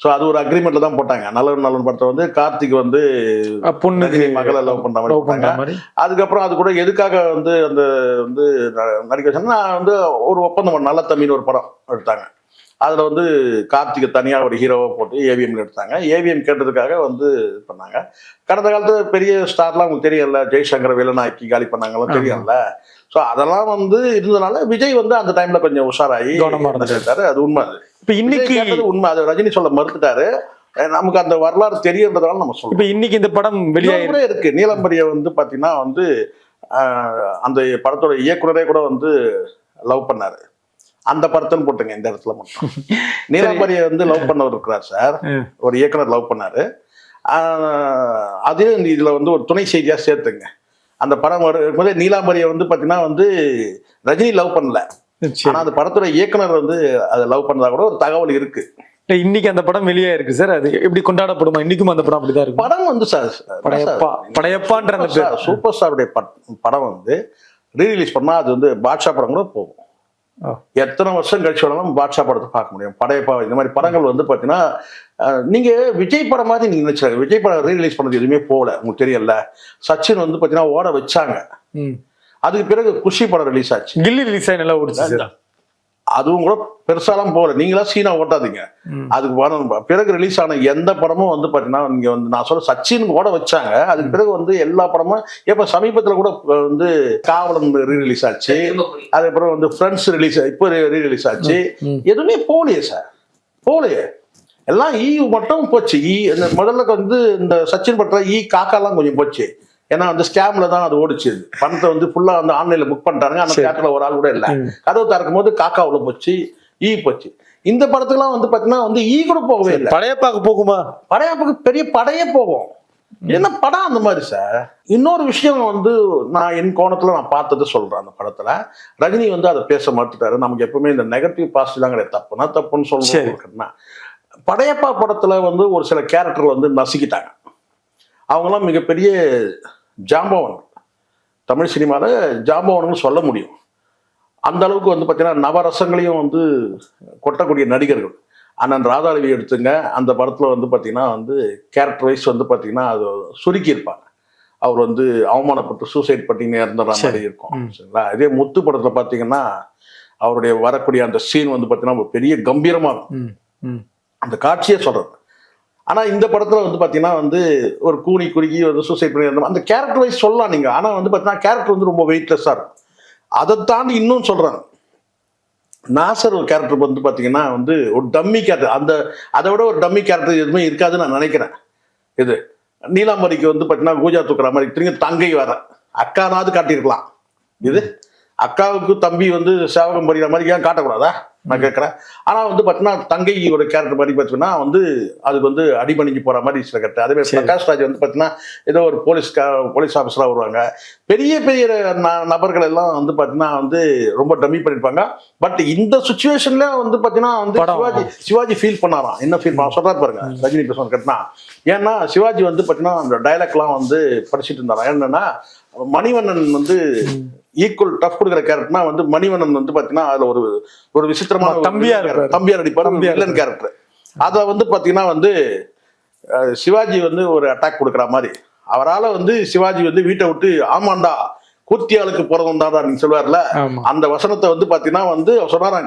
ஸோ அது ஒரு அக்ரிமெண்ட்ல தான் போட்டாங்க. நல்லவன் நல்லவன் படத்துல வந்து கார்த்திக் வந்து பொண்ணுக்கு ரஜினி மகளை love பண்ற மாதிரி லவ் போட்டாங்க. அதுக்கப்புறம் அது கூட எதுக்காக வந்து அந்த வந்து நடிக்க வச்சாங்கன்னா வந்து ஒரு ஒப்பந்தம் பண்ண நல்ல தம்பின்னு ஒரு படம் எடுத்தாங்க. அதுல வந்து கார்த்திகை தனியா ஒரு ஹீரோவை போட்டு ஏவிஎம் எடுத்தாங்க. ஏவிஎம் கேட்டதுக்காக வந்து இது பண்ணாங்க. கடந்த காலத்துல பெரிய ஸ்டார்லாம் உங்களுக்கு தெரியல ஜெய்சங்கர் வில்லனாக்கி காலி பண்ணாங்கலாம் ஆமா. தெரியல ஸோ அதெல்லாம் வந்து இருந்ததுனால விஜய் வந்து அந்த டைம்ல கொஞ்சம் உஷாராகி. செஞ்சாரு அது உண்மை அது. இப்ப இன்னைக்கு உண்மை. அது ரஜினி சொல்ல மறுத்துட்டாரு. நமக்கு அந்த வரலாறு தெரியுன்றதால நம்ம சொல்றோம். இப்ப இன்னைக்கு இந்த படம் கூட இருக்கு. நீலம்பரிய வந்து பாத்தீங்கன்னா வந்து அந்த படத்தோட இயக்குனரே கூட வந்து லவ் பண்ணாரு. அந்த படத்தைன்னு போட்டுங்க இந்த இடத்துல மட்டும். <laughs> நீலாம்பரியை வந்து லவ் பண்ணவர் இருக்கிறார் சார். ஒரு இயக்குனர் லவ் பண்ணாரு. இந்த இதுல வந்து ஒரு துணை செய்தியா சேர்த்துங்க. அந்த படம் வரும்போது நீலாம்பரியை வந்து பாத்தீங்கன்னா வந்து ரஜினி லவ் பண்ணல. சரி. ஆனா அந்த படத்தோட இயக்குனர் வந்து அதை லவ் பண்ணதா கூட ஒரு தகவல் இருக்கு. இன்னைக்கு அந்த படம் வெளியே இருக்கு சார் அது எப்படி கொண்டாடப்படுமா? இன்னைக்கும் அந்த படம் அப்படிதான் இருக்கும் படம் வந்து சார் படையப்பா படையப்பான்ற சூப்பர் ஸ்டாருடைய படம் வந்து ரீ ரிலீஸ் பண்ணா அது வந்து பாட்ஷா படம் கூட போகும். எத்தனை வருஷம் கழிச்சு வேணாலும் பாட்ஷா படத்தை பார்க்க முடியும். படையப்பா இந்த மாதிரி படங்கள் வந்து பார்த்தீங்கன்னா நீங்க விஜய் படம் மாதிரி நீங்க நினைச்சாங்க விஜய் படம் ரீ ரிலீஸ் பண்ணது எதுவுமே போகல. உங்களுக்கு தெரியல. சச்சின் வந்து பார்த்தீங்கன்னா ஓட வச்சாங்க. அதுக்கு பிறகு குஷி படம் ரிலீஸ் ஆச்சு. கில்லி ரிலீஸ் ஆகி நல்லா ஓடிச்சு அதுவும் கூட பெருசாலாம் போகல. நீங்களா சீனா ஓட்டாதீங்க. அதுக்கு வரணும் பிறகு ரிலீஸ் ஆன எந்த படமும் வந்து பார்த்தீங்கன்னா நீங்க வந்து நான் சொல்ல சச்சின் ஓட வச்சாங்க. அதுக்கு பிறகு வந்து எல்லா படமும் இப்ப சமீபத்துல கூட வந்து காவலன் ரீ ரிலீஸ் ஆச்சு அதுக்கப்புறம் வந்து ஃப்ரெண்ட்ஸ் ரிலீஸ் இப்போ ரீ ரிலீஸ் ஆச்சு. எதுவுமே போகலையே சார் போகலையே. எல்லாம் ஈ மட்டும் போச்சு. ஈ இந்த முதல்ல வந்து இந்த சச்சின் பண்ற ஈ காக்காலாம் கொஞ்சம் போச்சு. ஏன்னா வந்து ஸ்கேம்ல தான் அது ஓடிச்சு. பணத்தை வந்து ஃபுல்லா வந்து ஆன்லைன்ல புக் பண்ணிட்டாங்க. அந்த. தேட்டர்ல ஒரு ஆள் கூட இல்ல. கதவு திறக்கும் போது காக்கா உள்ள போச்சு ஈ போச்சு. இந்த படத்துக்குலாம் வந்து பாத்தீங்கன்னா வந்து ஈ கூட போகவே இல்லை. படையப்பாக்கு போகுமா? படையப்புக்கு பெரிய படையே போகும். என்ன படம் அந்த மாதிரி சார் இன்னொரு விஷயம் வந்து நான் என் கோணத்துல நான் பார்த்தது சொல்றேன் அந்த படத்துல. ரஜினி வந்து அதை பேச மறுத்துட்டாரு. நமக்கு எப்பவுமே இந்த நெகட்டிவ் பாசிட்டிவ் தான் கிடையாது. தப்புனா தப்புன்னு. சொல்லுவோம் படையப்பா படத்துல வந்து ஒரு சில கேரக்டர் வந்து நசுக்கிட்டாங்க. அவங்களாம் மிகப்பெரிய ஜாம்பவன். தமிழ் சினிமாவில் ஜாம்பவன்னு சொல்ல முடியும். அந்த அளவுக்கு வந்து பார்த்தீங்கன்னா நவரசங்களையும் வந்து கொட்டக்கூடிய நடிகர்கள். அண்ணன் ராதாரவி எடுத்துங்க அந்த படத்தில் வந்து பார்த்தீங்கன்னா வந்து கேரக்டர் வைஸ் வந்து பார்த்தீங்கன்னா அது சுருக்கி இருப்பாங்க அவர் வந்து அவமானப்பட்டு சூசைட் பண்ணி இறந்துற மாதிரி. இருக்கும். சரிங்களா? இதே முத்து படத்தில் பார்த்தீங்கன்னா அவருடைய வரக்கூடிய அந்த சீன் வந்து பார்த்தீங்கன்னா ஒரு பெரிய கம்பீரமாக இருக்கும். அந்த காட்சியே சொல்றது. ஆனால் இந்த படத்தில் வந்து பார்த்தீங்கன்னா வந்து ஒரு கூனி குறுகி வந்து சூசைட் பண்ணி அந்த கேரக்டர் வைஸ் சொல்லலாம் நீங்கள் ஆனால் வந்து பார்த்தீங்கன்னா கேரக்டர் வந்து ரொம்ப வெயிட்லெஸ்ஸாக இருக்கும். அதை தாண்டி இன்னும் சொல்கிறாங்க நாசர் ஒரு கேரக்டர் வந்து பார்த்தீங்கன்னா வந்து ஒரு டம்மி கேரக்டர் அந்த அதை விட ஒரு டம்மி கேரக்டர் எதுவுமே இருக்காதுன்னு நான் நினைக்கிறேன். இது நீலாம்பரிக்கு வந்து பார்த்தீங்கன்னா கூஜா தூக்குற மாதிரி திரும்பி தங்கை வர அக்கானாவது காட்டியிருக்கலாம். இது அக்காவுக்கு தம்பி வந்து சேவகம் படிக்கிற மாதிரி ஏன் காட்டக்கூடாதா? நான் கேட்குறேன். ஆனா வந்து பார்த்தீங்கன்னா தங்கை ஒரு கேரக்டர் மாதிரி பார்த்தீங்கன்னா வந்து அதுக்கு வந்து அடிபணிஞ்சு போற மாதிரி சில கட்டு அதே மாதிரி சரி. பிரகாஷ் ராஜ் வந்து பார்த்தீங்கன்னா ஏதோ ஒரு போலீஸ் போலீஸ் ஆஃபீஸராக வருவாங்க. பெரிய பெரிய நபர்கள் எல்லாம் வந்து பார்த்தீங்கன்னா வந்து ரொம்ப டம்மி பண்ணியிருப்பாங்க பட் இந்த சுச்சுவேஷன்ல வந்து பார்த்தீங்கன்னா வந்து. சிவாஜி சிவாஜி ஃபீல் பண்ணாராம். என்ன ஃபீல் பண்ண சொல்றாரு பாருங்க ரஜினி பேசுவாங்க கட்டினா ஏன்னா சிவாஜி வந்து பார்த்தீங்கன்னா அந்த டைலாக்லாம் வந்து படிச்சுட்டு இருந்தாராம். என்னன்னா மணிவண்ணன் வந்து ஈக்குவல் டஃப் கொடுக்குற கேரக்டர்னா வந்து மணிவண்ணன் வந்து பாத்தீங்கன்னா அதுல ஒரு ஒரு விசித்திரமான ஒரு தம்பியா villain இருப்பாரு. character. தம்பியா நடிப்பாரு தம்பியா வில்லன் கேரக்டர் அத வந்து பாத்தீங்கன்னா வந்து சிவாஜி வந்து ஒரு அட்டாக் கொடுக்குற மாதிரி. அவரால வந்து சிவாஜி வந்து வீட்டை விட்டு ஆமாண்டா கூத்தியாளுக்கு பிறந்தவன் தான் நீங்க சொல்லுவார்ல. அந்த வசனத்தை வந்து பாத்தீங்கன்னா வந்து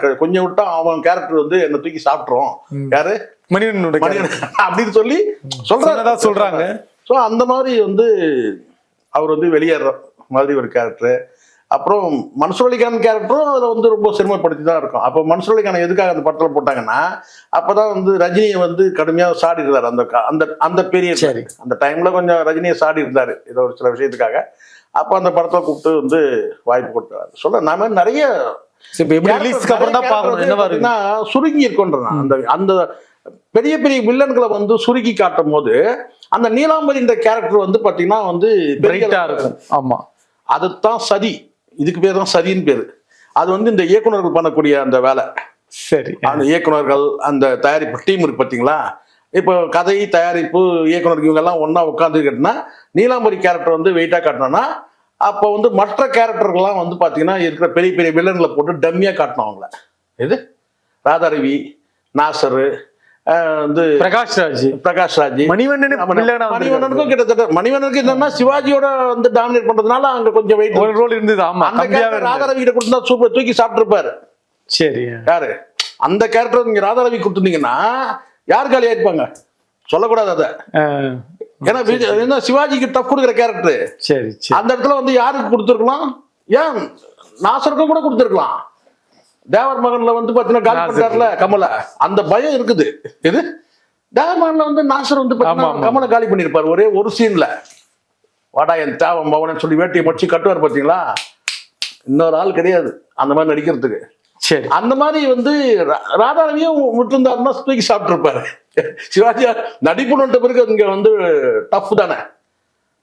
"க- கொஞ்சம் விட்டா அவன் கேரக்டர் வந்து என்ன தூக்கி சாப்பிட்டுரும். யாரு? மணிவண்ணன். <laughs> அப்படின்னு சொல்லி சொல்றாரு. சொல்றாங்க. ஸோ அந்த மாதிரி வந்து அவர் வந்து வெளியேற மாதிரி ஒரு கேரக்டர் அப்புறம் மன்சூர் அலிகான் கேரக்டரும் அதில் வந்து ரொம்ப சிரமப்படுத்தி தான் இருக்கும். அப்போ மன்சூர் அலிகான் எதுக்காக அந்த படத்தில் போட்டாங்கன்னா அப்பதான் வந்து ரஜினியை வந்து கடுமையாக சாடி இருந்தார் அந்த அந்த அந்த பீரியட் சரி. அந்த டைம்ல கொஞ்சம் ரஜினியை சாடி இருந்தார் ஏதோ ஒரு சில விஷயத்துக்காக. அப்போ அந்த படத்தில் கூப்பிட்டு வந்து வாய்ப்பு கொடுத்தாரு. சொல்ல நாம நிறைய தான் சுருங்கி இருக்குன்றேன். அந்த அந்த பெரிய பெரிய வில்லன்களை வந்து சுருக்கி காட்டும் போது அந்த நீலாம்பரின்ற கேரக்டர் வந்து பாத்தீங்கன்னா வந்து பெரிய ஆமா. அதுதான் சதி. இதுக்கு பேர் தான் சதின்னு பேரு. அது வந்து இந்த இயக்குனர்கள் பண்ணக்கூடிய அந்த வேலை. சரி அந்த இயக்குனர்கள் அந்த தயாரிப்பு டீம் இருக்கு பாத்தீங்களா? இப்போ கதை தயாரிப்பு இயக்குனர் இவங்க எல்லாம் ஒண்ணா உட்காந்து கட்டினா நீலாம்பரி கேரக்டர் வந்து வெயிட்டா காட்டினோம்னா அப்போ வந்து மற்ற கேரக்டர்கள்லாம் வந்து பாத்தீங்கன்னா இருக்கிற பெரிய பெரிய வில்லன்களை போட்டு டம்மியா காட்டணும் அவங்கள. எது? ராதாரவி நாசரு வந்து பிரகாஷ் ராஜ் பிரகாஷ் ராஜ் மணிவண்ணனு. மணிவண்ணனுக்கும் கிட்டத்தட்ட மணிவண்ணனுக்கு என்னன்னா சிவாஜியோட வந்து டாமினேட் பண்றதுனால அங்க கொஞ்சம் வெயிட் ஒரு ரோல் இருந்தது. ஆமா. ராதாரவி கிட்ட கொடுத்தா சூப்பர் தூக்கி சாப்பிட்டுருப்பாரு. சரி. யாரு? அந்த கேரக்டர் நீங்க ராதாரவி கொடுத்துருந்தீங்கன்னா யார் காலியா இருப்பாங்க சொல்லக்கூடாது அதை. ஏன்னா சிவாஜிக்கு டஃப் கொடுக்குற கேரக்டர் சரி சரி. அந்த இடத்துல வந்து யாருக்கு கொடுத்துருக்கலாம்? ஏன்? நாசருக்கும் கூட கொடுத்துருக்கலாம். தேவர் மகன்ல வந்து பாத்தீங்கன்னா காலி. பண்ணிட்டார்ல கமல. அந்த பயம் இருக்குது. இது தேவர் மகன்ல வந்து நாசர் வந்து பாத்தீங்கன்னா. கமலை காலி பண்ணிருப்பாரு ஒரே ஒரு சீன்ல. வாடா என் தேவன் பவனன்னு சொல்லி வேட்டியை மடிச்சு கட்டுவார் பாத்தீங்களா? இன்னொரு ஆள் கிடையாது. அந்த மாதிரி நடிக்கிறதுக்கு. சரி. அந்த மாதிரி வந்து ராதாரவியும் விட்டுருந்தாருன்னா தூக்கி சாப்பிட்டுருப்பாரு. சிவாஜி நடிப்புன்னு பிறகு இங்க வந்து டஃப் தானே.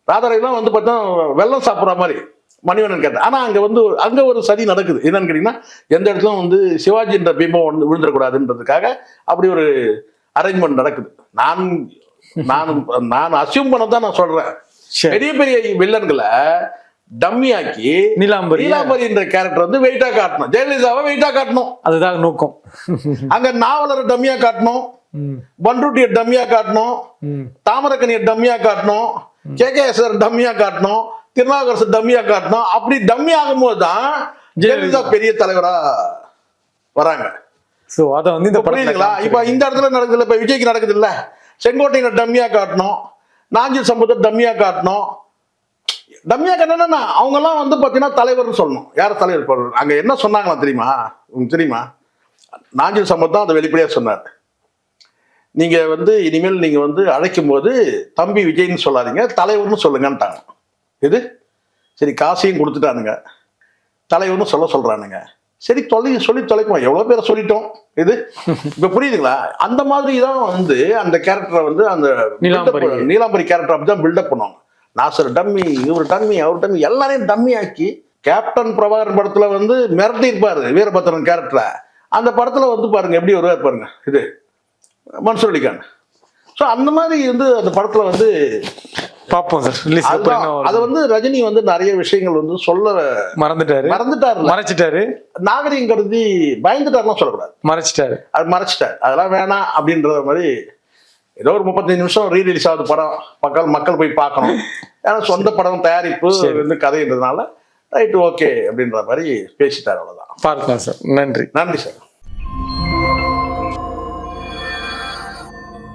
ராதாரவிலாம் வந்து பார்த்தா வெள்ளம் சாப்பிட்ற மாதிரி. மணிவண்ணன் கேட்டேன் ஆனா அங்க வந்து அங்க ஒரு சதி நடக்குது. என்னன்னு கேட்டீங்கன்னா எந்த இடத்துலும் வந்து சிவாஜின்ற பிம்பம் வந்து விழுந்துடக்கூடாதுன்றதுக்காக அப்படி ஒரு அரேஞ்ச்மெண்ட் நடக்குது. நான் நான் நான் அசியூம் பண்ண தான் நான் சொல்றேன். சரி. பெரிய பெரிய வில்லன்களை டம்மியாக்கி நீலாம்பரி நீலாம்பரின்ற கேரக்டர் வந்து வெயிட்டா காட்டணும். ஜெயலலிதாவை வெயிட்டா காட்டணும். அதுதான் நோக்கம். அங்க நாவலரை டம்மியா காட்டணும். ம், பண்ருட்டியை டம்மியா காட்டணும். தாமரக்கனியை டம்மியா காட்டணும். கே கே எஸ் டம்மியா காட்டணும். திருநாவுக்கரசு டம்மியா காட்டணும் அப்படி டம்மி ஆகும்போது தான் ஜெயலலிதா பெரிய தலைவரா வராங்க. சோ அத வந்து இந்த புரியுதுங்களா? இப்ப இந்த இடத்துல நடக்குது இப்ப விஜய்க்கு நடக்குது இல்ல செங்கோட்டையில டம்மியா காட்டணும் நாஞ்சில் சம்பத்தை டம்மியா காட்டணும். டம்மியா காட்டணும்னா அவங்க எல்லாம் வந்து பாத்தீங்கன்னா தலைவர்னு சொல்லணும். யார் தலைவர் அங்க என்ன சொன்னாங்களா தெரியுமா? உங்களுக்கு தெரியுமா? நாஞ்சில் சம்பத் தான் அதை வெளிப்படையா சொன்னார். நீங்க வந்து இனிமேல் நீங்க வந்து அழைக்கும் போது தம்பி விஜய்னு சொல்லாதீங்க தலைவர்னு சொல்லுங்கன்ட்டாங்க. இது சரி காசையும் கொடுத்துட்டானுங்க. தலைவர்னு சொல்ல சொல்றானுங்க. சரி தொலை சொல்லி தொலைக்குமா? எவ்வளவு பேரை சொல்லிட்டோம். இது இப்ப புரியுதுங்களா? அந்த மாதிரி தான் வந்து அந்த கேரக்டரை வந்து அந்த நீலாம்பரி. நீலாம்பரி கேரக்டர் அப்படிதான் பில்டப் பண்ணுவாங்க. நாசர் டம்மி இவர் டம்மி அவர் டம்மி எல்லாரையும் டம்மி ஆக்கி கேப்டன் பிரபாகரன் படத்துல வந்து மிரட்டி இருப்பாரு வீரபத்ரன் கேரக்டர்ல அந்த படத்துல வந்து பாருங்க எப்படி வருவார் பாருங்க இது. மன்சூர் அலிகான். ஸோ அந்த மாதிரி வந்து அந்த படத்துல வந்து பாப்போம் சார். ரிலீஸ் அதை வந்து ரஜினி வந்து நிறைய விஷயங்கள் வந்து சொல்ல மறந்துட்டாரு. மறந்துட்டாருல மறைச்சிட்டாரு. நாகரிகம் கருதி பயந்துட்டாருலாம் சொல்லக்கூடாது. மறைச்சிட்டாரு. அது மறைச்சிட்டார். அதெல்லாம் வேணாம் அப்படின்ற மாதிரி ஏதோ ஒரு முப்பத்தஞ்சு நிமிஷம் ரீ ரிலீஸ் ஆகுது படம். மக்கள் மக்கள் போய் பார்க்கணும். ஏன்னா சொந்த படம் தயாரிப்பு. வந்து கதைன்றதுனால ரைட் ஓகே அப்படின்ற மாதிரி பேசிட்டார் அவ்வளவுதான். பார்க்கலாம் சார். நன்றி. நன்றி சார்.